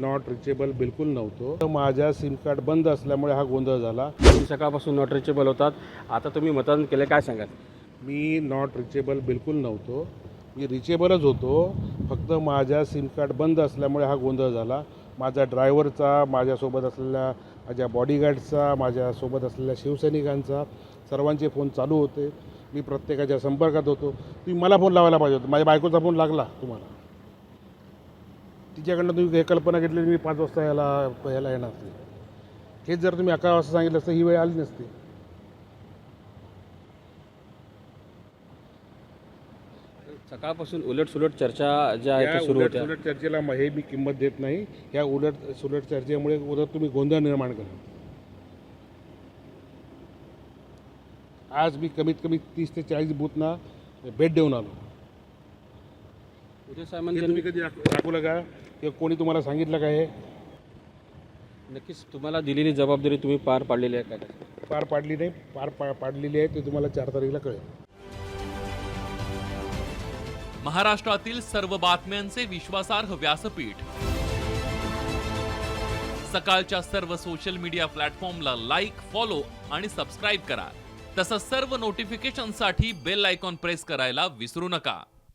Not reachable बिलकुल नव्हतो. माझ्या सिम कार्ड बंद असल्यामुळे हा गोंधळ झाला. तुम्ही सकाळपासून नॉट रिचेबल होतात. आता तुम्ही मतदान केलं काय सांगाल? मी नॉट रिचेबल बिलकुल नव्हतो. मी रिचेबलच होतो. फक्त माझ्या सिम कार्ड बंद असल्यामुळे हा गोंधळ झाला. माझ्या ड्रायव्हरचा माझ्यासोबत असलेल्या माझ्या बॉडीगार्डचा माझ्यासोबत असलेल्या शिवसैनिकांचा सर्वांचे फोन चालू होते. मी प्रत्येकाच्या संपर्कात होतो. तुम्ही मला फोन लावायला पाहिजे होता. माझ्या बायकोचा फोन लागला तुम्हाला. तिच्याकडनं तुम्ही हे कल्पना घेतली मी पाच वाजता याला यायला येणार नाही हेच जर तुम्ही अकरा वाजता सांगितलं असतं ही वेळ आली नसती. सकाळपासून उलट सुलट चर्चा ज्या आहेत त्या सुरू उलट होत्या. सुलट चर्चेला म- हे मी किंमत देत नाही. या उलट सुलट चर्चेमुळे उलट तुम्ही गोंधळ निर्माण करा. आज मी कमीत कमी तीस ते चाळीस बूथना भेट देऊन आलो. उदय हे सामंत तुम्ही कधी दाख- दाखवलं का? किंवा कोणी तुम्हाला सांगितलं का हे? नक्कीच तुम्हाला दिलेली जबाबदारी तुम्ही पार पाडलेली आहे काय पार पाडली नाही पार पा पाडलेली आहे ते तुम्हाला चार तारखेला कळेल. महाराष्ट्रातील सर्व बातम्यांचे विश्वासार्ह व्यासपीठ. सकाळच्या सर्व सोशल मीडिया प्लॅटफॉर्मला लाईक फॉलो आणि सबस्क्राईब करा. तसंच सर्व नोटिफिकेशनसाठी बेल आयकॉन प्रेस करायला विसरू नका.